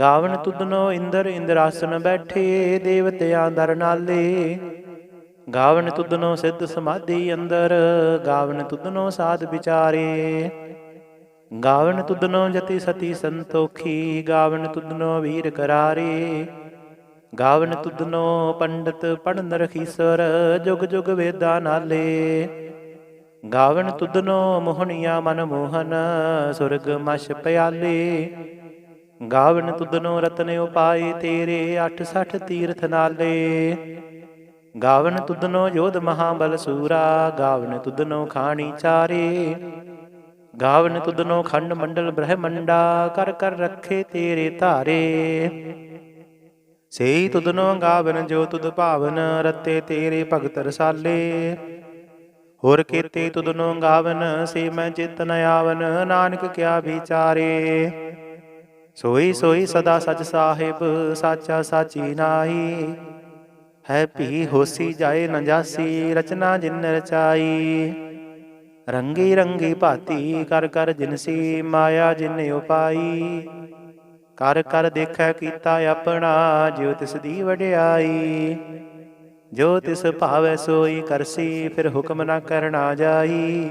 ਗਾਵਨ ਤੁਧਨੋ ਇੰਦਰ ਇੰਦਰਾਸਨ ਬੈਠੇ, ਦੇਵਤਿਆਂ ਦਰ ਨਾਲੇ। ਗਾਵਣ ਤੁਧਨੋ ਸਿੱਧ ਸਮਾਧੀ ਅੰਦਰ, ਗਾਵਨ ਤੁਧਨੋ ਸਾਧ ਵਿਚਾਰੇ। ਗਾਵਨ ਤੁਧਨੋ ਜਤੀ ਸਤੀ ਸੰਤੋਖੀ, ਗਾਵਨ ਤੁਧਨੋ ਵੀਰ ਕਰਾਰੇ। ਗਾਵਨ ਤੁਧਨੋ ਪੰਡਤ ਪੜਨ ਰਖੀਸਰ, ਜੁਗ ਜੁਗ ਵੇਦਾ ਨਾਲੇ। ਗਾਵਨ ਤੁਧਨੋ ਮੋਹਣੀਆਂ ਮਨ ਮੋਹਨ ਸੁਰਗ ਮਛ ਪਿਆਲੇ। ਗਾਵਨ ਤੁਧਨੋ ਰਤਨ ਉਪਾਏ ਤੇਰੇ 86 ਤੀਰਥ ਨਾਲੇ। ਗਾਵਣ ਤੁਧਨੋ ਯੋਧ ਮਹਾਬਲ ਸੂਰਾ, ਗਾਵਨ ਤੁਧਨੋ ਖਾਣੀ ਚਾਰੇ। ਗਾਵਨ ਤੁਧਨੋ ਖੰਡ ਮੰਡਲ ਬ੍ਰਹਮੰਡਾ, ਕਰ ਕਰ ਰੱਖੇ ਤੇਰੇ ਧਾਰੇ। ਸੇਈ ਤੁਧਨੋ ਗਾਵਨ ਜੋ ਤੁਧ ਭਾਵਨ, ਰਤੇ ਤੇਰੇ ਭਗਤ ਰਸਾਲੇ। ਹੋਰ ਕੀਤੇ ਤੁਧਨੋ ਗਾਵਨ, ਸੇ ਮੈਂ ਚਿਤ ਨ ਆਵਨ, ਨਾਨਕ ਕਿਆ ਵਿਚਾਰੇ। ਸੋਈ ਸੋਈ ਸਦਾ ਸਚ ਸਾਹਿਬ, ਸਾਚਾ ਸਾਚੀ ਨਾਹੀ। ਹੈ ਭੀ ਹੋਸੀ ਜਾਏ ਨ ਜਾਸੀ, ਰਚਨਾ ਜਿਨ ਰਚਾਈ। ਰੰਗੀ ਰੰਗੀ ਭਾਤੀ ਕਰ ਕਰ ਜਿਨਸੀ ਮਾਇਆ ਜਿਨ ਉਪਾਈ। ਕਰ ਕਰ ਦੇਖੈ ਕੀਤਾ ਆਪਣਾ, ਜਿਉ ਤਿਸ ਦੀ ਵਡਿਆਈ। ਜੋ ਤਿਸ ਭਾਵੈ ਸੋਈ ਕਰਸੀ, ਫਿਰ ਹੁਕਮ ਨਾ ਕਰਨਾ ਜਾਈ।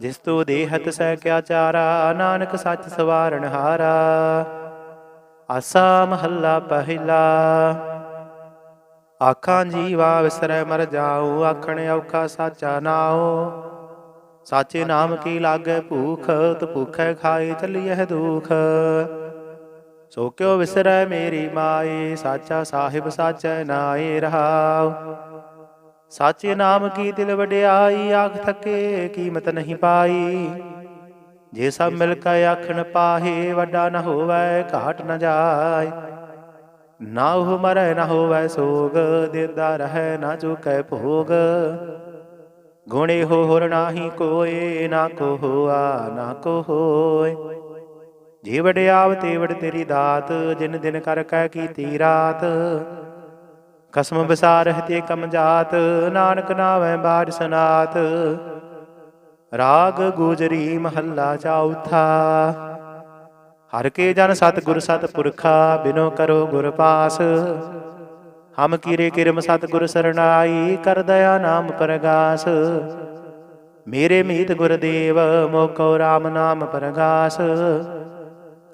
ਜਿਸ ਤੂੰ ਦੇਹਤ ਸਹਿ ਕਿਆ ਚਾਰਾ, ਨਾਨਕ ਸੱਚ ਸਵਾਰਨ ਹਾਰਾ। ਆਸਾ ਮਹੱਲਾ ਪਹਿਲਾ। ਆਖਾਂ ਜੀਵਾ ਵਿਸਰੈ ਮਰ ਜਾਉ ਆਖਣ ਔਖਾ ਸਾਚਾ ਨਾਉ। ਸਾਚੇ ਨਾਮ ਕੀ ਲਾਗੈ ਭੂਖ, ਤ ਭੁਖੈ ਖਾਏ ਚਲੀਐ ਦੁਖ। ਸੋ ਕਿਉ ਵਿਸਰੈ ਮੇਰੀ ਮਾਏ, ਸਾਚਾ ਸਾਹਿਬ ਸਾਚੈ ਨਾਏ ਰਹਾਉ। ਸਾਚੇ ਨਾਮ ਕੀ ਦਿਲ ਵਡਿਆਈ, ਆਖ ਥਕੇ ਕੀਮਤ ਨਹੀਂ ਪਾਈ। ਜੇ ਸਭ ਮਿਲ ਕੇ ਆਖਣ ਪਾਹੇ, ਵੱਡਾ ਨਾ ਹੋਵੇ, ਘਾਟ ਨਾ ਜਾਏ। ਨਾ ਉਹ ਮਰੈ, ਨਾ ਹੋਵੈ ਸੋਗ ਦਿੰਦਾ ਰਹੈ ਨਾ ਚੁਕੈ ਭੋਗ। ਗੁਣੇ ਹੋ ਹੋਰ ਨਾਹੀ ਕੋਏ, ਨਾ ਕੋ ਹੋਆ, ਨਾ ਕੋ ਹੋਏ। ਜੀ ਵਡਿਆਵ ਤੇ ਤੇਰੀ ਦਾਤ, ਜਿਨ ਦਿਨ ਕਰ ਕੈ ਕੀਤੀ ਰਾਤ। ਕਸਮ ਵਿਸਾਰਹਿ ਤੇ ਕਮ ਜਾਤ, ਨਾਨਕ ਨਾਵੈ ਬਾਰ ਸਨਾਤ। ਰਾਗ ਗੁਜਰੀ ਮਹੱਲਾ ਚੌਥਾ ਹਰ ਕੇ ਜਨ ਸਤ ਗੁਰ ਸਤ ਪੁਰਖਾ, ਬਿਨੋ ਕਰੋ ਗੁਰ ਪਾਸ। ਹਮ ਕੀਰੇ ਕਿਰਮ ਸਤ ਗੁਰ ਸਰਣਾਈ, ਕਰ ਦਇਆ ਨਾਮ ਪਰਗਾਸ। ਮੇਰੇ ਮੀਤ ਗੁਰਦੇਵ ਮੋਕੋ RAM ਨਾਮ ਪਰਗਾਸ।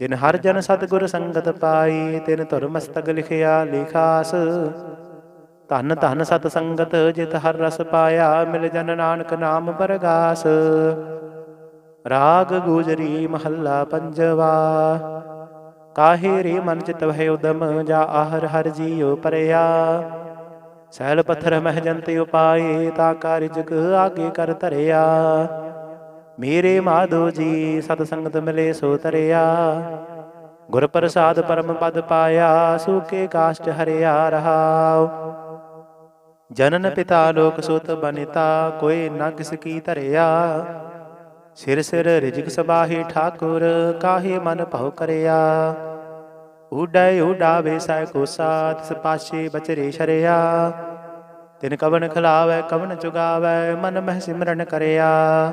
ਜਿਨ ਹਰ ਜਨ ਸਤਿਗੁਰ ਸੰਗਤ ਪਾਈ, ਤਿਨ ਧੁਰ ਮਸਤਕ ਲਿਖਿਆ ਲਿਖਾਸ। ਧਨ ਧਨ ਸਤ ਸੰਗਤ, ਜਿਤ ਹਰ ਰਸ ਪਾਇਆ, ਮਿਲ ਜਨ ਨਾਨਕ ਨਾਮ ਪਰਗਾਸ। ਰਾਗ ਗੁਜਰੀ ਮਹੱਲਾ ਪੰਜਵਾ। ਕਾਹੇ ਰੇ ਮਨ ਚਿਤ ਵਹਿ ਉਦਮ, ਜਾ ਆਹਰ ਹਰ ਜੀਉ ਪਰਿਆ। ਸੈਲ ਪੱਥਰ ਮਹਿ ਜੰਤੇ ਉਪਾਏ, ਤਾ ਕਾਰਿਜਗ ਆਗੇ ਕਰ ਧਰਿਆ। ਮੇਰੇ ਮਾਧੋ ਜੀ, ਸਤ ਸੰਗਤ ਮਿਲੇ ਸੋ ਤਰਿਆ। ਗੁਰ ਪ੍ਰਸਾਦ ਪਰਮ ਪਦ ਪਾਇਆ, ਸੂਕੇ ਕਾਸ਼ਟ ਹਰਿਆ ਰਹਾਉ। ਜਨਨ ਪਿਤਾ ਲੋਕ ਸੁਤ ਬਨਿਤਾ, ਕੋਈ ਨਾ ਕਿਸ ਕੀ ਧਰਿਆ। ਸਿਰ ਸਿਰ ਰਿਜਕ ਸਬਾਹੀ ਠਾਕੁਰ, ਕਾਹੇ ਮਨ ਭਉ ਕਰਿਆ। ਉਡੈ ਉਡਾਵੇ ਸੈ ਕੋ ਸਾਥ ਸਪਾਸ਼ੇ ਬਚਰੇ ਸ਼ਰਿਆ। ਤਿਨ ਕਵਨ ਖਲਾਵੈ ਕਵਨ ਚੁਗਾਵੈ, ਮਨ ਮਹਿ ਸਿਮਰਨ ਕਰਿਆ।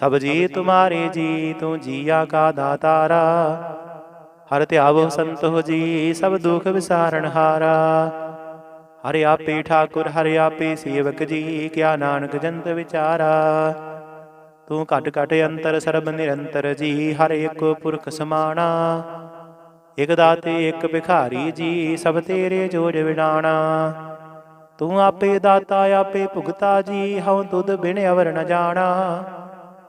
ਸਭ ਜੀ ਤੁਮਾਰੇ ਜੀ, ਤੂੰ ਜੀਆ ਕਾ ਦਾਤਾਰਾ। ਹਰ ਧਿਆਵੋ ਸੰਤੋ ਜੀ, ਸਭ ਦੁਖ ਵਿਸਾਰਨ ਹਾਰਾ। ਹਰਿ ਆਪੇ ਠਾਕੁਰ, ਹਰਿ ਆਪੇ ਸੇਵਕ ਜੀ, ਕਿਆ ਨਾਨਕ ਜੰਤ ਵਿਚਾਰਾ। ਤੂੰ ਘਟ ਘਟ ਅੰਤਰ, ਸਰਬ ਨਿਰੰਤਰ ਜੀ, ਹਰ ਇੱਕ ਪੁਰਖ ਸਮਾਣਾ। ਇਕ ਦਾਤੇ, ਇਕ ਭਿਖਾਰੀ ਜੀ, ਸਭ ਤੇਰੇ ਜੋਜ ਵਿਡਾਣਾ। ਤੂੰ ਆਪੇ ਦਾਤਾ, ਆਪੇ ਭੁਗਤਾ ਜੀ, ਹਉ ਦੁੱਧ ਬਿਨ ਅਵਰ ਨ ਜਾਣਾ।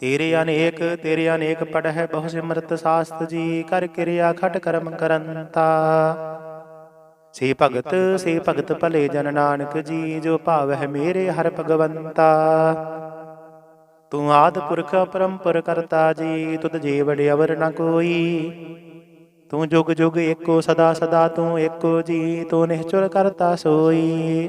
ਤੇਰੇ ਅਨੇਕ ਤੇਰੇ ਅਨੇਕ ਪੜਹਿ ਬਹੁ ਸਿਮਰਤ ਸਾਸਤ ਜੀ, ਕਰ ਕਿਰਿਆ ਖਟ ਕਰਮ ਕਰੰਤਾ। ਸੇ ਭਗਤ ਸੇ ਭਗਤ ਭਲੇ ਜਨ ਨਾਨਕ ਜੀ, ਜੋ ਭਾਵਹਿ ਮੇਰੇ ਹਰ ਭਗਵੰਤਾ। ਤੂੰ ਆਦ ਪੁਰਖ ਪਰੰਪਰ ਕਰਤਾ ਜੀ, ਤੁਧ ਜੀ ਅਵਰ ਨ ਕੋਈ। ਤੂੰ ਜੁਗ ਜੁਗ ਏਕੋ ਸਦਾ ਸਦਾ ਤੂੰ ਏਕੋ ਜੀ, ਤੂੰ ਨਿਹਚੁਰ ਕਰਤਾ ਸੋਈ।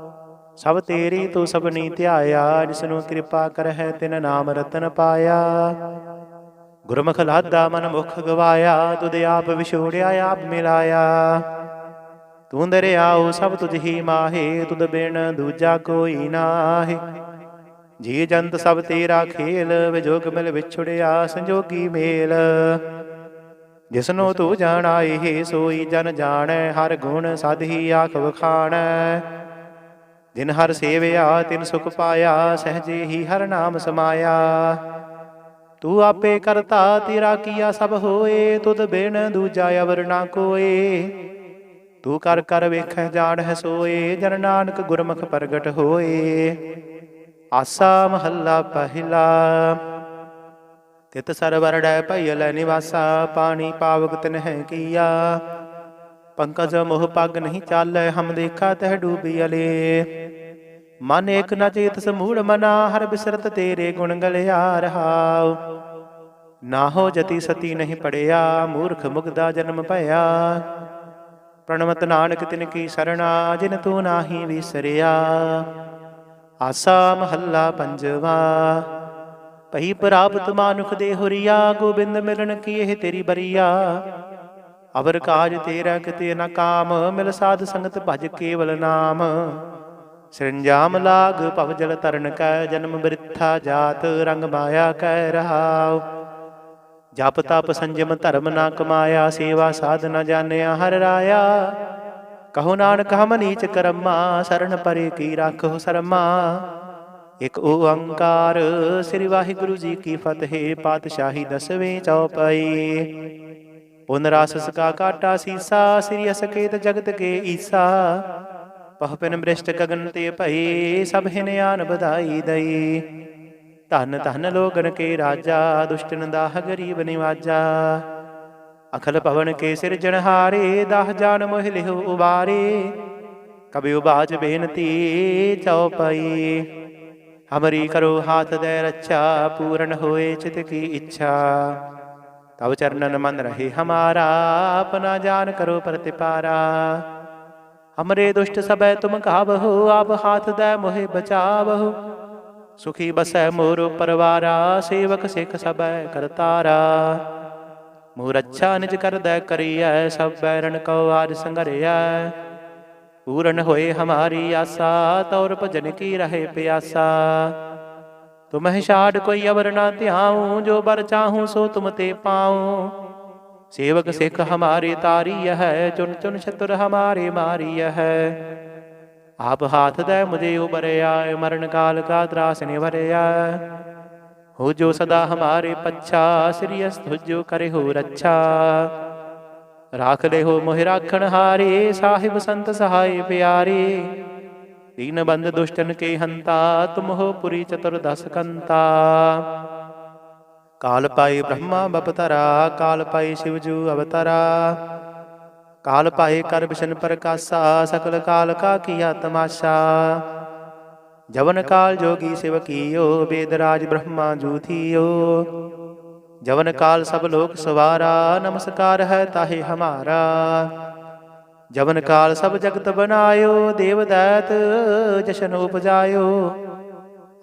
ਸਭ ਤੇਰੀ ਤੂੰ ਸਭਨੀ ਧਿਆਇਆ, ਜਿਸਨੂੰ ਕਿਰਪਾ ਕਰਹਿ, ਤਿਨ ਨਾਮ ਰਤਨ ਪਾਇਆ। ਗੁਰਮੁਖ ਲਾਦਾ ਮਨ ਮੁਖ ਗਵਾਇਆ, ਤੁਧ ਆਪ ਵਿਛੋੜਿਆ, ਆਪ ਮਿਲਾਇਆ। ਤੂੰ ਦਰਿਆਉ ਸਭ ਤੁਝ ਹੀ ਮਾਹੇ, ਤੁਧ ਬਿਨ ਦੂਜਾ ਕੋਈ ਨਾਹੀ। ਜੀ ਜੰਤ ਸਭ ਤੇਰਾ ਖੇਲ, ਵਿਜੋਗ ਮਿਲ ਵਿਛੜਿਆ, ਸੰਜੋਗੀ ਮੇਲ। ਜਿਸਨੂੰ ਤੂੰ ਜਾਣਾਏ, ਸੋਈ ਜਨ ਜਾਣੈ, ਹਰ ਗੁਣ ਸਦਹੀ ਆਖ ਵਖਾਣੈ ਜਿਨ ਹਰ ਸੇਵਿਆ, ਤਿਨ ਸੁਖ ਪਾਇਆ, ਸਹਜੇ ਹੀ ਹਰ ਨਾਮ ਸਮਾਇਆ। ਤੂੰ ਆਪੇ ਕਰਤਾ, ਤੇਰਾ ਕੀਆ ਸਭ ਹੋਏ, ਤੁਧ ਬਿਨ ਦੂਜਾ ਅਵਰ ਨਾ ਕੋਏ। ਤੂੰ ਕਰ ਕਰ ਵੇਖੈ ਜਾਣਹਿ ਸੋਏ, ਜਨ ਨਾਨਕ ਗੁਰਮੁਖ ਪ੍ਰਗਟ ਹੋਏ। ਆਸਾ ਮਹੱਲਾ ਪਹਿਲਾ। ਤਿਤ ਸਰਵਰ ਡੈ ਭਈਲ ਨਿਵਾਸਾ, ਪਾਣੀ ਪਾਵਕ ਤਿਨਹਿ ਕੀਆ। ਪੰਕਜ ਮੋਹ ਪੱਗ ਨਹੀਂ ਚਾਲੈ, ਹਮ ਦੇਖਾ ਤਹਿ ਡੂਬੀ ਅਲੇ। ਮਨ ਏਕ ਨ ਚੇਤ ਸਮੂੜ ਮਨਾ, ਹਰ ਬਿਸਰਤ ਤੇਰੇ ਗੁਣ ਗਲਿਆ ਰਹਾਉ। ਨਾ ਹੋ ਜਤੀ ਸਤੀ ਨਹੀਂ ਪੜਿਆ, ਮੂਰਖ ਮੁਗਦਾ ਜਨਮ ਭਇਆ। ਪ੍ਰਣਮਤ ਨਾਨਕ ਤਿਨ ਕੀ ਸਰਣਾ, ਜਿਨ ਤੂੰ ਨਾਹੀ ਵਿਸਰਿਆ। ਆਸਾ ਮਹੱਲਾ ਪੰਜਵਾ। ਭਈ ਪ੍ਰਾਪਤ ਮਾਨੁਖ ਦੇ ਹੁਰੀਆ, ਗੋਬਿੰਦ ਮਿਲਣ ਕੀ ਇਹ ਤੇਰੀ ਬਰੀਆ। ਅਵਰ ਕਾਜ ਤੇਰਾ ਕਿਤੇ ਨ ਕਾਮ ਮਿਲ ਸਾਧ ਸੰਗਤ ਭਜ ਕੇਵਲ ਨਾਮ। ਸਰੰਜਾਮ ਲਾਗ ਭਵ ਜਲ ਤਰਨ ਕੈ ਜਨਮ ਬ੍ਰਿਥਾ ਜਾਤ ਰੰਗ ਮਾਇਆ ਕੈ ਰਹਾਉ। ਜਪ ਤਪ ਸੰਜਮ ਧਰਮ ਨਾ ਕਮਾਇਆ ਸੇਵਾ ਸਾਧ ਨ ਜਾਣਿਆ ਹਰ ਰਾਇਆ। ਕਹੋ ਨਾਨਕ ਹਮ ਨੀਚ ਕਰਮਾ ਸਰਣ ਪਰੇ ਕੀ ਰਾਖੋ ਸਰਮਾ। ਇਕ ਓੰਕਾਰ ਸ੍ਰੀ ਵਾਹਿਗੁਰੂ ਜੀ ਕੀ ਫਤਿਹ ਪਾਤਸ਼ਾਹੀ ਦਸਵੇਂ ਚੌਪਈ ਪੁਨ ਰਸ ਸਕਾ ਕਾਟਾ ਸੀਸਾ, ਸ੍ਰੀ ਅਸਕੇਤ ਜਗਤ ਕੇ ਈਸਾ। ਪਹ ਪਿਨ ਬ੍ਰਿਸ਼ਟ ਗਗਨ ਤੇ ਭਈ, ਸਭ ਹਿਨਿਆਨ ਬਧਾਈ ਦਈ। ਧਨ ਧਨ ਲੋਗਨ ਕੇ ਰਾਜਾ, ਦੁਸ਼ਟਨ ਦਾਹ ਗਰੀਬ ਨਿਵਾਜਾ। ਅਖਲ ਪਵਨ ਕੇ ਸਿਰਜਣਹਾਰੇ ਦਾਹ ਜਾਨ ਮੋਹ ਲਿਹੁ ਉਬਾਰੇ। ਕਬਿ ਉਬਾਜ ਬੇਨਤੀ ਚਉਪਈ ਹਮਰੀ ਕਰੋ ਹਾਥ ਦੇ ਰੱਛਾ, ਪੂਰਨ ਹੋਏ ਚਿਤ ਕੀ ਇੱਛਾ। ਤਬ ਚਰਨਨ ਮਨ ਰਹੇ ਹਮਾਰਾ ਆਪਨਾ ਜਾਨ ਕਰੋ ਪ੍ਰਤਿਪਾਰਾ। ਹਮਰੇ ਦੁਸ਼ਟ ਸਬੈ ਤੁਮ ਕਾਬਹੁ ਆਪ ਹਾਥ ਦੇ ਮੋਹਿ ਬਚਾਵਹੁ। ਸੁਖੀ ਬਸੈ ਮੋਰ ਪਰਵਾਰਾ, ਸੇਵਕ ਸਿੱਖ ਸਬੈ ਕਰਤਾਰਾ। ਮੋਰ ਅੱਛਾ ਨਿਜ ਕਰਦੈ ਕਰੀਐ, ਸਭ ਬੈਰਨ ਕਉ ਆਜ ਸੰਗਰਿਐ। ਪੂਰਨ ਹੋਏ ਹਮਾਰੀ ਆਸਾ ਤੌਰ ਭਜਨ ਕੀ ਰਹੇ ਪਿਆਸਾ। ਤੁਮਹਿ ਛਾੜ ਕੋਈ ਅਵਰ ਨਾ ਧਿਆਉ, ਜੋ ਬਰ ਚਾਹੂੰ ਸੋ ਤੁਮ ਤੇ ਪਾਉ। ਸੇਵਕ ਸਿੱਖ ਹਮਾਰੇ ਤਾਰੀ ਹੈ ਚੁਨ ਚੁਨ ਛਤੁਰ ਹਮਾਰੇ ਮਾਰੀ ਹੈ। ਆਪ ਹਾਥ ਦੇ ਮੁਝੇ ਉਬਰਿਆ, ਮਰਨ ਕਾਲ ਕਾ ਤਰਾਸ ਨਿਵਰਿਆ। ਹੋ ਜੋ ਸਦਾ ਹਮਾਰੇ ਪੱਛਾ, ਸ੍ਰੀ ਅਸਤੁਜੋ ਕਰੇ ਹੋ ਰੱਛਾ। ਰਾਖ ਲੈ ਹੋ ਮੋਹਿ ਰਾਖਣ ਹਾਰੇ, ਸਾਹਿਬ ਸੰਤ ਸਹਾਈ ਪਿਆਰੇ। ਦੀਨ ਬੰਦ ਦੁਸ਼ਟਨ ਕੇ ਹੰਤਾ, ਤੁਮ ਹੋ ਪੁਰੀ ਚਤੁਰਦਸ ਕੰਤਾ। ਕਾਲ ਪਾਈ ਬ੍ਰਹਮਾ ਬਪਤਰਾ, ਕਾਲ ਪਾਈ ਸ਼ਿਵਜੂ ਅਵਤਰਾ। ਕਾਲ ਪਾਏ ਕਰ ਬਿਸ਼ਨ ਪ੍ਰਕਾਸ਼ਾ, ਸਕਲ ਕਾਲ ਕਾ ਕੀਆ ਤਮਾਸ਼ਾ। ਜਵਨ ਕਾਲ ਜੋਗੀ ਸਿਵ ਕੀਓ, ਵੇਦ ਰਾਜ ਬ੍ਰਹਮਾ ਜੂਥੀਓ ਜਵਨ ਕਾਲ ਸਭ ਲੋਕ ਸਵਾਰਾ, ਨਮਸਕਾਰ ਹੈ ਤਾਹੇ ਹਮਾਰਾ। ਜਵਨ ਕਾਲ ਸਭ ਜਗਤ ਬਨਾਇਓ ਦੇਵ ਦੈਤ ਜਸ਼ਨ ਉਪਜਾਇਓ।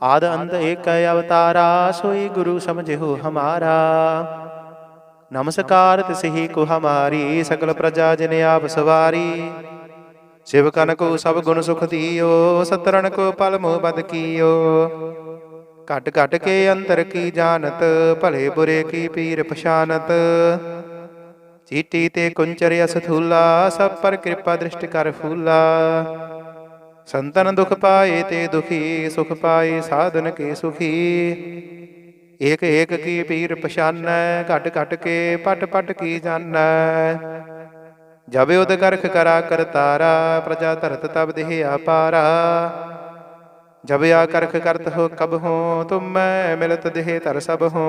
ਆਦ ਅੰਤ ਏਕ ਅਵਤਾਰਾ, ਸੋਈ ਗੁਰੂ ਸਮਝਿਓ ਹਮਾਰਾ। ਨਮਸਕਾਰ ਤਿਸਹੀ ਕੋ ਹਮਾਰੀ ਸਕਲ ਪ੍ਰਜਾ ਜਿਨ ਆਪ ਸਵਾਰੀ। ਸਿਵ ਕਨ ਕੋ ਸਭ ਗੁਣ ਸੁਖ ਦੀਓ, ਸਤਰਣ ਕੋ ਪਲ ਮੋਹ ਬਦ ਕੀਓ। ਘਟ ਘਟ ਕੇ ਅੰਤਰ ਕੀ ਜਾਣਤ, ਭਲੇ ਬੁਰੇ ਕੀ ਪੀਰ ਪਛਾਨਤ। ਚੀਟੀ ਤੇ ਕੁੰਚਰ ਅਸ ਥੂਲਾ ਸਭ ਪਰ ਕਿਰਪਾ ਦ੍ਰਿਸ਼ਟ ਕਰ ਫੂਲਾ। ਸੰਤਨ ਦੁਖ ਪਾਏ ਤੇ ਦੁਖੀ, ਸੁਖ ਪਾਏ ਸਾਧਨ ਕੇ ਸੁਖੀ। ਏਕ ਏਕ ਕੀ ਪੀਰ ਪਛਾਨੈ, ਘਟ ਘਟ ਕੇ ਪਟ ਪਟ ਕੀ ਜਾਣੈ। ਜਬ ਉਦ ਕਰਖ ਕਰਾ ਕਰਤਾਰਾ ਪ੍ਰਜਾ ਧਰਤ ਤਬ ਦੇਹ ਆਪਾਰਾ ਜਬ ਆ ਕਰਖ ਕਰਤ ਹੋ ਕਬ ਹੋ, ਤੁਮ ਮੈਂ ਮਿਲਤ ਦੇਹ ਧਰ ਸਭ ਹੋ।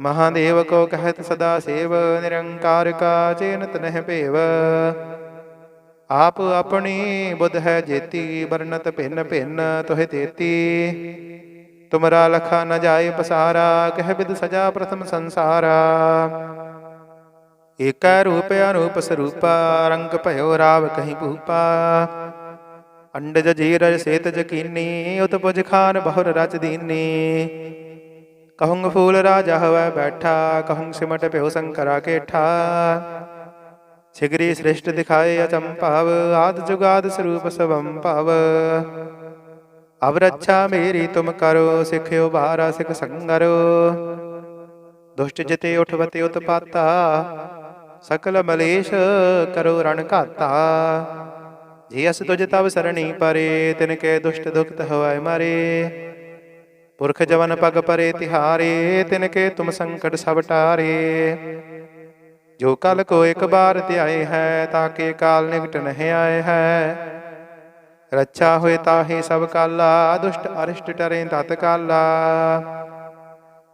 ਮਹਾਦੇਵ ਕੋ ਕਹਿਤ ਸਦਾ ਸੇਵ ਨਿਰੰਕਾਰ ਕਾ ਚੇਨਤ ਨਹਿ ਭੇਵ ਆਪ ਆਪਣੀ ਬੁੱਧ ਹੈ ਜੇਤੀ ਵਰਨਤ ਭਿੰਨ ਭਿੰਨ ਤੋਹਿ ਤੇਤੀ ਤੁਮਰਾ ਲਖਾ ਨ ਜਾਏ ਪਸਾਰਾ ਕਹਿ ਬਿਦ ਸਜਾ ਪ੍ਰਥਮ ਸੰਸਾਰਾ ਏਕੈ ਰੂਪ ਅਨੂਪ ਸਰੂਪਾ ਰੰਗ ਭਇਓ ਰਾਵ ਕਹੀਂ ਭੂਪਾ ਅੰਡਜ ਜੀਰਜ ਸ਼ੇਤ ਕੀਨੀ ਉਤਪੁਜ ਖਾਨ ਬਹੁਰ ਰਚ ਦੀਨੀ ਕਹੁੰਗ ਫੂਲ ਰਾਜਾ ਹਵੈ ਬੈਠਾ, ਕਹੁੰਗ ਸਿਮਟ ਭਿਓ ਸੰਕਰਾ ਕੇਠਾ। ਸਿਗਰੀ ਸ੍ਰਿਸ਼ਟ ਦਿਖਾਏ ਅਚੰਭਵ, ਆਦ ਜੁਗਾਦ ਸਰੂਪ ਸਵੰ ਭਵ। ਅਬ ਰੱਛਾ ਮੇਰੀ ਤੁਮ ਕਰੋ, ਸਿਖਿਓ ਬਾਰਾ ਸਿਖ ਸੰਗਰੋ। ਦੁਸ਼ਟ ਜਿਤੇ ਉਠਵਤੇ ਉਤਪਾਤਾ, ਸਕਲ ਮਲੇਸ਼ ਕਰੋ ਰਣ ਘਾਤਾ। ਜੀ ਅਸ ਤੁਜ ਤਵ ਸਰਣੀ ਪਰੇ, ਤਿਨ ਕੇ ਦੁਸ਼ਟ ਦੁਖਤ ਹਵਾਇ ਮਾਰੇ। ਪੁਰਖ ਜਵਨ ਪਗ ਪਰੇ ਤਿਹਾਰੇ, ਤਿਨ ਕੇ ਤੁਮ ਸੰਕਟ ਸਭ ਟਾਰੇ। ਜੋ ਕਲ ਕੋ ਇੱਕ ਬਾਰ ਧਿਆਏ ਹੈ ਤਾਕੇ ਕਾਲ ਨਿਕਟ ਨਹੀਂ ਆਏ ਹੈ। ਰੱਛਾ ਹੋਏ ਤਾਹੀ ਸਭ ਕਾਲਾ, ਦੁਸ਼ਟ ਅਰਿਸ਼ਟ ਟਰੇ ਤਤ ਕਾਲਾ।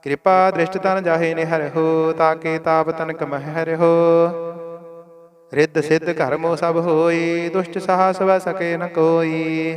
ਕਿਰਪਾ ਦ੍ਰਿਸ਼ਟ ਤਨ ਜਾਹੇ ਨਿਹਰ ਹੋ ਤਾਕੇ ਤਾਪ ਤਨਕ ਮਹਿਰ ਹੋ। ਰਿੱਧ ਸਿੱਧ ਕਰਮੋ ਸਭ ਹੋਈ, ਦੁਸ਼ਟ ਸਾਹਸ ਵੈ ਸਕੇ ਨ ਕੋਈ।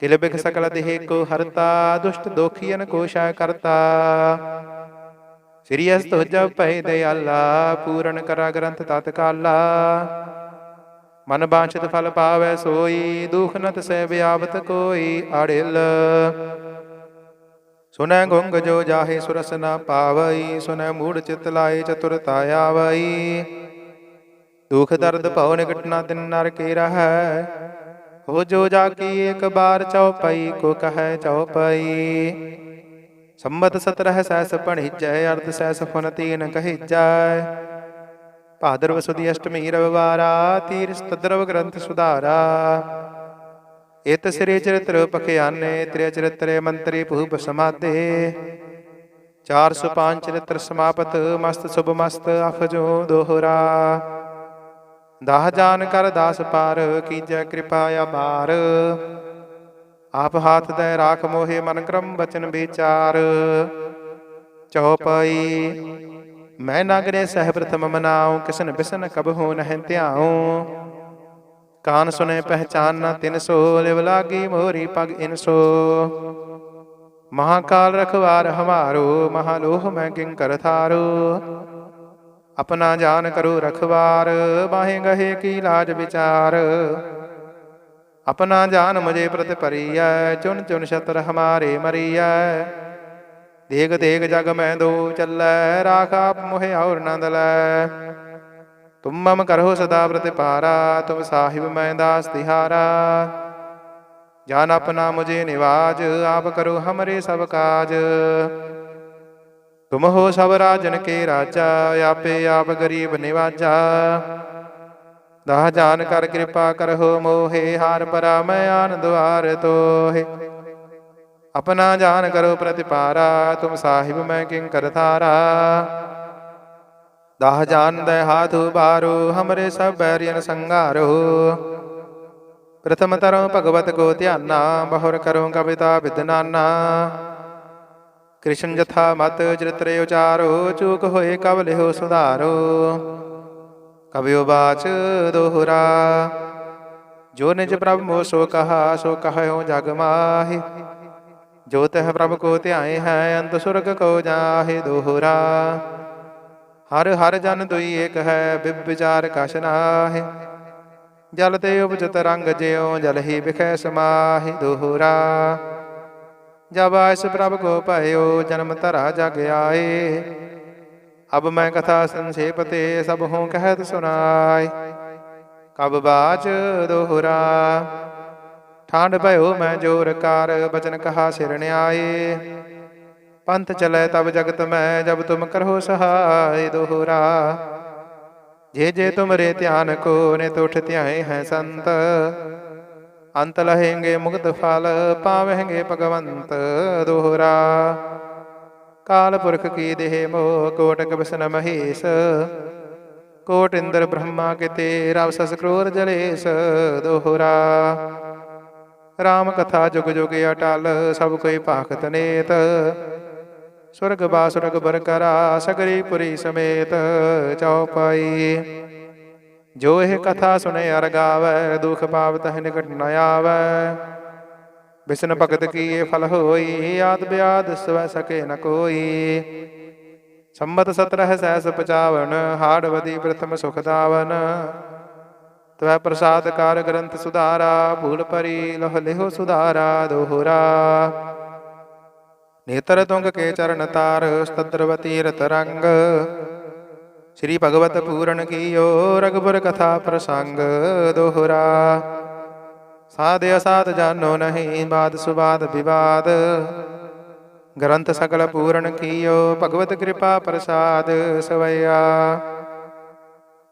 ਕਿਲਬਿਖ ਸਕਲ ਦੇਹ ਕੋ ਹਰਤਾ, ਦੁਸ਼ਟ ਦੋਖੀਨ ਕੋ ਸ਼ਾ ਕਰਤਾ। ਸ੍ਰੀ ਅਸ ਤੁਜ ਭੈ ਦਇਆਲਾ ਪੂਰਨ ਕਰਾ ਗ੍ਰੰਥ ਤਤ ਕਾਲਾ। ਮਨ ਬਾਛਤ ਫਲ ਪਾਵੈ ਸੋਈ, ਦੁਖ ਨ ਤਸੈ ਬਿਆਵਤ ਕੋਈ ਅੜਿਲ। ਸੁਨੈ ਗੁੰਗ ਜੋ ਜਾਹੇ ਸੁਰਸ ਨ ਪਾਵਈ, ਸੁਨੈ ਮੂੜ ਚਿਤ ਲਾਏ ਚਤੁਰਤਾ ਆਵਈ ਦੁਖ ਦਰਦ ਭਉ ਨਿਕਟ ਨਾ ਤਿਨ ਨਰ ਕੇ ਰਹੈ ਹੋ ਜੋ ਜਾ ਕੀ ਇੱਕ ਬਾਰ ਚਉਪਈ, ਕੋ ਕਹੈ ਚਉਪਈ। ਸੰਮਤ ਸਤਰਹ ਸੈਸ ਪਣਿਜੈ ਅਰਧ ਸੈਸ ਫੁਨ ਤੀਨ ਕਹਿਜੈ। ਭਾਦਰਵ ਸੁਦੀ ਅਸ਼ਟਮੀ ਰਵਿਵਾਰਾ ਤੀਰਸ ਤਦਰਵ ਗ੍ਰੰਥ ਸੁਧਾਰਾ। ਇਤ ਸ੍ਰੀ ਚਰਿਤ੍ਰ ਪਖਿਆਨੇ ਤ੍ਰਿ ਚਰਿਤ੍ਰੇ ਮੰਤਰੀ ਭੂਪ ਸਮਾਦੇ। 405 ਚਰਿਤ੍ਰ ਸਮਾਪਤ, ਮਸਤ ਸੁਭ ਮਸਤ ਅਫਜੋ ਦੋਹਰਾ। ਦਾਹ ਜਾਨ ਕਰ ਦਾਸ ਪਾਰ, ਕੀਜੈ ਕਿਰਪਾ ਅਬਾਰ ਆਪ ਹਾਥ ਦੇ ਰਾਖ ਮੋਹਿ ਮਨ ਕਰਮ ਬਚਨ ਵਿਚਾਰ। ਚਉਪਈ ਮੈਂ ਨਾਗਰੇ ਸਹਿ ਪ੍ਰਥਮ ਮਨਾਉ, ਕਿਸਨ ਬਿਸਨ ਕਬ ਹੋ ਨਹਿ ਧਿਆਉ। ਕਾਨ ਸੁਨੇ ਪਹਿਚਾਨ ਨਾ ਤਿਨ ਸੋ, ਲਿਵ ਲਾਗੀ ਮੋਰੀ ਪਗ ਇਨ ਸੋ। ਮਹਾਕਾਲ ਰਖਵਾਰ ਹਮਾਰੋ, ਮਹਾਲੋਹ ਮੈਂ ਕਿੰਕਰ ਥਾਰੋ। ਆਪਣਾ ਜਾਨ ਕਰੋ ਰਖਵਾਰ ਬਾਹੇ ਗਹੇ ਕੀ ਲਾਜ ਵਿਚਾਰ। ਆਪਣਾ ਜਾਨ ਮੁਝੇ ਪ੍ਰਤ ਪਰੀਐ ਚੁਨ ਚੁਨ ਛਤਰ ਹਮਾਰੇ ਮਰੀਐ। ਦੇਗ ਦੇਗ ਜਗ ਮੈਂ ਦੋ ਚੱਲੈ, ਰਾਖ ਆਪ ਮੋਹਿ ਔਰ ਨੰਦ ਲੈ। ਤੁਮ ਮਮ ਕਰਹੁ ਸਦਾ ਪ੍ਰਤਿਪਾਰਾ ਤੁਮ ਸਾਹਿਬ ਮੈਂ ਦਾਸ ਤਿਹਾਰਾ। ਜਾਨ ਆਪਣਾ ਮੁਝੇ ਨਿਵਾਜ, ਆਪ ਕਰੋ ਹਮਰੇ ਸਭ ਕਾਜ। ਤੁਮ ਹੋ ਸਭ ਰਾਜਨ ਕੇ ਰਾਜਾ, ਆਪੇ ਆਪ ਗਰੀਬ ਨਿਵਾਜਾ। ਦਾਹ ਜਾਨ ਕਰ ਕਿਰਪਾ ਕਰਹੁ ਮੋਹੇ, ਹਾਰ ਪਰਾ ਮੈਂ ਆਨ ਦੁਆਰ ਤੋਹੇ। ਆਪਣਾ ਜਾਨ ਕਰੋ ਪ੍ਰਤਿਪਾਰਾ, ਤੁਮ ਸਾਹਿਬ ਮੈਂ ਕਿੰਕਰ ਥਾਰਾ ਦਾਹ ਜਾਨ ਦੇ ਹਾਥ ਉਬਾਰੋ ਹਮਰੇ ਸਭ ਬੈਰੀਨ ਸੰਘਾਰੋ। ਪ੍ਰਥਮ ਤਰੋ ਭਗਵਤ ਕੋ ਧਿਆਨਾ, ਬਹੁਰ ਕਰੋ ਕਵਿਤਾ ਵਿਦਨਾਨਾ ਕ੍ਰਿਸ਼ਨ ਜਥਾ ਮਤ ਚਰਿਤਰੇ ਉਚਾਰੋ, ਚੂਕ ਹੋਏ ਕਬ ਲਿਓ ਸੁਧਾਰੋ। ਕਬਿਓ ਬਾਚ ਦੋਹਰਾ, ਜੋ ਨਿਜ ਪ੍ਰਭ ਮੋ ਸੋ ਕਹਾ, ਸੋ ਕਹਿਓ ਜਗ ਮਾਹਿ। ਜੋ ਤਹ ਪ੍ਰਭ ਕੋ ਧਿਆਏ ਹੈ, ਅੰਤ ਸੁਰਗ ਕੋ ਜਾਹੇ ਦੋਹਰਾ। ਹਰ ਹਰ ਜਨ ਦੁਈ ਏਕ ਹੈ, ਬਿਬ ਵਿਚਾਰ ਕਛ ਨਾਹਿ। ਜਲ ਤੇ ਉਪਜਤ ਰੰਗ ਜਿਉ, ਜਲ ਹੀ ਵਿਖੈ ਸਮਾਹਿ ਦੋਹਰਾ। ਜਬ ਆਇਸ ਪ੍ਰਭ ਕੋ ਭਇਓ, ਜਨਮ ਧਰਾ ਜਗ ਆਏ। ਅਬ ਮੈਂ ਕਥਾ ਸੰਖੇਪ ਤੇ ਸਭ ਹੂੰ ਕਹਿਤ ਸੁਨਾਈ ਕਬ ਬਾਚ ਦੋਹਰਾ ਠਾਂਡ ਭਇਓ ਮੈਂ ਜੋਰ ਕਾਰ, ਬਚਨ ਕਹਾ ਸਿਰ ਨਿਆਏ। ਪੰਥ ਚਲੇ ਤਬ ਜਗਤ ਮੈਂ, ਜਬ ਤੁਮ ਕਰੋ ਸਹਾਇ ਦੋਹਰਾ। ਜੇ ਜੇ ਤੁਮਰੇ ਧਿਆਨ ਕੋ, ਨਿਤ ਉਠ ਧਿਆਏ ਹੈ ਸੰਤ। ਅੰਤ ਲਹੇਂਗੇ ਮੁਕਤ ਫਲ ਪਾਵਹਿੰਗੇ ਭਗਵੰਤ ਦੋਹਰਾ ਕਾਲ ਪੁਰਖ ਕੀ ਦੇਹ ਮੋਹ, ਕੋਟਕ ਬਿਸਨ ਮਹੇਸ਼। ਕੋਟ ਇੰਦਰ ਬ੍ਰਹਮਾ ਕਿਤੇ ਰਵ ਸਸ ਕਰੋਰ ਜਲੇਸ ਦੋਹਰਾ ਰਾਮ ਕਥਾ ਜੁਗ ਜੁਗ ਅਟਲ, ਸਭ ਕੋਈ ਭਾਖਤ ਨੇਤ। ਸੁਰਗ ਬਾਸੁਰਗ ਬਰਕਰਾ ਸਗਰੀ ਪੁਰੀ ਸਮੇਤ ਚੌਪਾਈ ਜੋ ਇਹ ਕਥਾ ਸੁਣੇ ਅਰ ਗਾਵੈ, ਦੁਖ ਪਾਵ ਤਹ ਨਿਕਟ ਨ ਆਵੈ। ਬਿਸਨ ਭਗਤ ਕੀ ਇਹ ਫਲ ਹੋਈ, ਆਦ ਬਿਆਦ ਸਵੈ ਸਕੇ ਨ ਕੋਈ। ਸੰਮਤ 17 ਸਹਿਸ 55 ਹਾੜਵਦੀ ਪ੍ਰਥਮ ਸੁਖ ਦਾਵਨ ਤਵੈ ਪ੍ਰਸਾਦ ਕਾਰ ਗ੍ਰੰਥ ਸੁਧਾਰਾ, ਭੂਲ ਪਰੀ ਲਹ ਲਿਹੋ ਸੁਧਾਰਾ, ਦੋਹਰਾ। ਨੇਤਰ ਤੁੰਗ ਕੇ ਚਰਨ ਤਾਰ ਸਤਦਰਵਤੀ ਰਤ ਰੰਗ। ਸ੍ਰੀ ਭਗਵਤ ਪੂਰਨ ਕੀਓ ਰਗਪੁਰ ਕਥਾ ਪ੍ਰਸੰਗ ਦੋਹਰਾ। ਸਾਧ ਅਸਾਧ ਜਾਨੋ ਨਹੀਂ ਬਾਦ ਸੁਬਾਦ ਵਿਵਾਦ। ਗ੍ਰੰਥ ਸਕਲ ਪੂਰਨ ਕੀਓ ਭਗਵਤ ਕਿਰਪਾ ਪ੍ਰਸਾਦ ਸਵਈਆ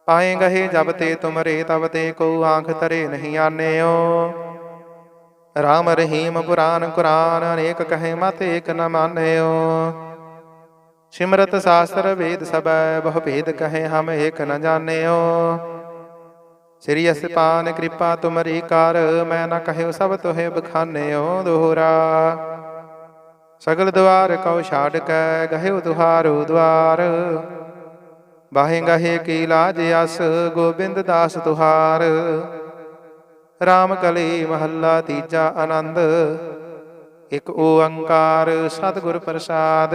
ਪਾਏ ਗਹੇ ਜਬ ਤੇ ਤੁਮਰੇ ਤਬ ਤੇ ਕੋ ਆਂਖ ਤਰੇ ਨਹੀਂ ਆਨਿਓ ਰਾਮ ਰਹੀਮ ਪੁਰਾਨ ਕੁਰਾਨ ਅਨੇਕ ਕਹੇ ਮਤ ਏਕ ਨ ਮਾਨਿਓ ਸਿਮਰਤ ਸਾਸਤਰ ਵੇਦ ਸਬੈ ਬਹੁ ਭੇਦ ਕਹੇ ਹਮ ਏਕ ਨ ਜਾਣਿਓ। ਸ੍ਰੀ ਅਸਪਾਨ ਕਿਰਪਾ ਤੁਮਰੀ ਕਰ, ਮੈਂ ਨ ਕਹਿਓ ਸਭ ਤੋਹਿ ਬਖਾਨਿਓ ਦੋਹਰਾ। ਸਗਲ ਦੁਆਰ ਕਉ ਛਾੜ ਕੈ ਗਹਿਓ ਤੁਹਾਰੂ ਦੁਆਰ। ਬਾਹੇ ਗਹੇ ਕੀ ਲਾਜ ਅਸ ਗੋਬਿੰਦ ਦਾਸ ਤੁਹਾਰ ਰਾਮ ਕਲੀ ਮਹੱਲਾ ਤੀਜਾ ਆਨੰਦ, ਇਕ ਓੰਕਾਰ ਸਤਿਗੁਰ ਪ੍ਰਸਾਦ।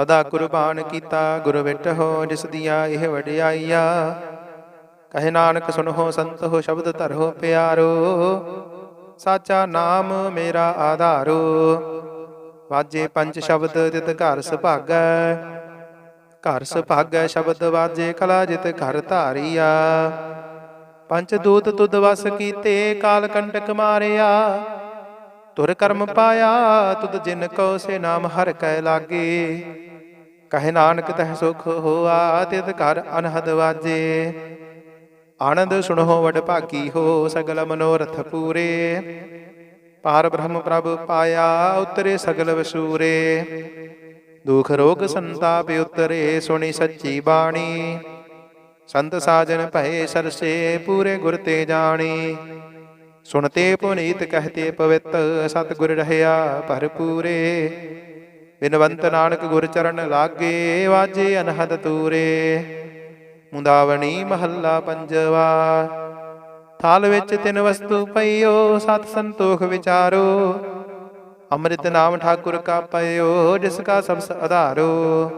ਸਦਾ ਕੁਰਬਾਨ ਕੀਤਾ, ਗੁਰ ਵਿਟਹੁ ਜਿਸ ਦੀਆਂ ਇਹ ਵਡਿਆਈਆ। ਕਹੇ ਨਾਨਕ ਸੁਨਹੁ ਸੰਤ ਹੋ, ਸ਼ਬਦ ਧਰੋ ਪਿਆਰੋ। ਸਾਚਾ ਨਾਮ ਮੇਰਾ ਆਧਾਰੋ। ਵਾਜੇ ਪੰਜ ਸ਼ਬਦ ਜਿਤ ਘਰ ਸੁਭਾਗੈ। ਘਰ ਸੁਭਾਗੈ ਸ਼ਬਦ ਵਾਜੇ ਕਲਾ ਜਿਤ ਘਰ ਧਾਰੀਆ। ਪੰਚ ਦੂਤ ਤੁਧ ਵਸ ਕੀਤੇ, ਕਾਲ ਕੰਟਕ ਮਾਰਿਆ। ਤੁਰ ਕਰਮ ਪਾਇਆ, ਤੁਧ ਜਿਨ ਕੋ ਸੇ ਨਾਮ ਹਰ ਕੈ ਲਾਗੇ। ਕਹੇ ਨਾਨਕ ਤਹਿ ਸੁਖ ਹੋਆ, ਤਿਤ ਘਰ ਅਨਹਦ ਵਾਜੇ। ਆਨੰਦ ਸੁਣੋ ਵਡ ਭਾਗੀ ਹੋ, ਸਗਲ ਮਨੋਰਥ ਪੂਰੇ। ਪਾਰ ਬ੍ਰਹਮ ਪ੍ਰਭ ਪਾਇਆ, ਉਤਰੇ ਸਗਲ ਵਸੂਰੇ। ਦੁਖ ਰੋਗ ਸੰਤਾਪ ਉਤਰੇ, ਸੁਣੀ ਸੱਚੀ ਬਾਣੀ। ਸੰਤ ਸਾਜਨ ਭਏ ਸਰਸੇ, ਪੂਰੇ ਗੁਰ ਤੇ ਜਾਣੀ। ਸੁਣਤੇ ਪੁਨੀਤ ਕਹਤੇ ਪਵਿੱਤ, ਸਤਿਗੁਰ ਰਹਿਆ ਭਰਪੂਰੇ। ਬਿਨਵੰਤ ਨਾਨਕ ਗੁਰ ਚਰਨ ਲਾਗੇ ਵਾਜੇ ਅਨਹਦ ਤੂਰੇ। ਮੁੰਦਾਵਣੀ ਮਹੱਲਾ ਪੰਜਵਾ। ਥਾਲ ਵਿੱਚ ਤਿੰਨ ਵਸਤੂ ਪਈਓ, ਸਤ ਸੰਤੋਖ ਵਿਚਾਰੋ। ਅੰਮ੍ਰਿਤ ਨਾਮ ਠਾਕੁਰ ਕਾ ਪਇਓ, ਜਿਸ ਕਾ ਸਬਸ ਆਧਾਰੋ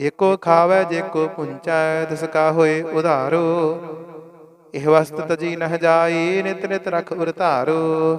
ਏਕੋ ਖਾਵੈ, ਜੇਕੋ ਪੁੰਚੈ, ਤਿਸ ਕਾ ਹੋਏ ਉਧਾਰੋ। ਇਹ ਵਸਤ ਤਜੀ ਨਹ ਜਾਈ, ਨਿਤ ਨਿਤ ਰਖ ਉਰ ਧਾਰੋ।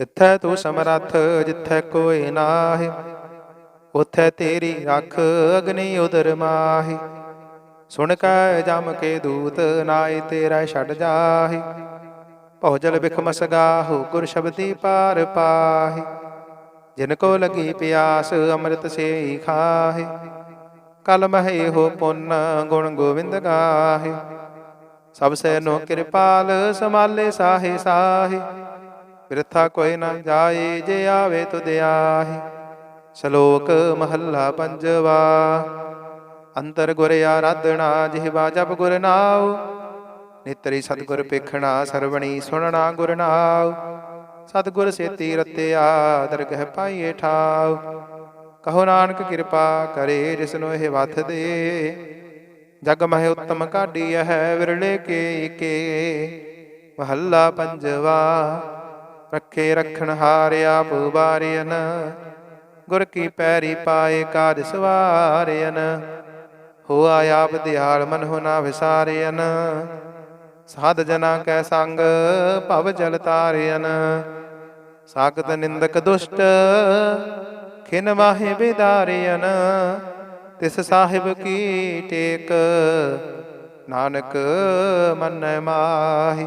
ਜਿੱਥੈ ਤੂੰ ਸਮਰੱਥ, ਜਿੱਥੈ ਕੋਈ ਨਾਹੀ, ਉਥੈ ਤੇਰੀ ਰੱਖ ਅਗਨੀ ਉਦਰ ਮਾਹੀ। ਸੁਣ ਕੈ ਜਮ ਕੇ ਦੂਤ ਨਾਏ ਤੇਰਾ ਛੱਡ ਜਾਹੀ। ਭਉਜਲ ਬਿਖ ਮਸਗਾਹੋ, ਗੁਰ ਸ਼ਬਦੀ ਪਾਰ ਪਾਹੀ। ਜਿਨ ਕੋ ਲਗੀ ਪਿਆਸ, ਅੰਮ੍ਰਿਤ ਸੇ ਖਾਹੇ। ਕਲ ਮਹੇ ਹੋ ਪੁੰਨ, ਗੁਣ ਗੋਵਿੰਦ ਗਾਹੇ। ਸਭ ਸੇ ਨੋ ਕਿਰਪਾਲ, ਸਮਾਲੇ ਸਾਹੇ ਸਾਹੇ। ਬਿਰਥਾ ਕੋਈ ਨਾ ਜਾਏ ਜੇ ਆਵੇ ਤੁਧ ਆਹੇ। ਸ਼ਲੋਕ ਮਹੱਲਾ ਪੰਜਵਾ। ਅੰਤਰ ਗੁਰ ਆਰਾਧਣਾ ਜਿਹਵਾ ਜਪ ਗੁਰ ਨਾਉ। ਨਿਤਰੀ ਸਤਿਗੁਰ ਪੇਖਣਾ ਸਰਵਣੀ ਸੁਣਨਾ ਗੁਰ ਨਾਉ। ਸਤਿਗੁਰ ਸੇਤੀ ਰਤਿਆ, ਦਰਗਹਿ ਪਾਈਏ ਠਾਉ। ਕਹੋ ਨਾਨਕ ਕਿਰਪਾ ਕਰੇ ਜਿਸਨੂੰ ਇਹ ਵਥ ਦੇ। ਜਗ ਮਹਿ ਉਤਮ ਕਾਢੀ ਹੈ ਵਿਰਲੇ ਕੇ ਕੇ। ਮਹੱਲਾ ਪੰਜਵਾ। ਰੱਖੇ ਰਖਣ ਹਾਰਿਆ ਆਪ ਬਾਰਿਆਨ ਗੁਰ ਕੀ ਪੈਰੀ ਪਾਏ ਕਾਜ ਸਵਾਰਿਆਨ ਹੋਆ ਆਪ ਦਿਆਲ ਮਨ ਹੋ ਨਾ ਵਿਸਾਰਿਆਨ ਸਾਧ ਜਨਾ ਕੈ ਸੰਗ ਭਵ ਜਲ ਤਾਰਿਅਨ। ਸਾਗਤ ਨਿੰਦਕ ਦੁਸ਼ਟ ਖਿਨ ਵਾਹੇ ਵਿਦਾਰਿਆਨ ਤਿਸ ਸਾਹਿਬ ਕੀ ਟੇਕ। ਨਾਨਕ ਮਨ ਮਾਹੀ।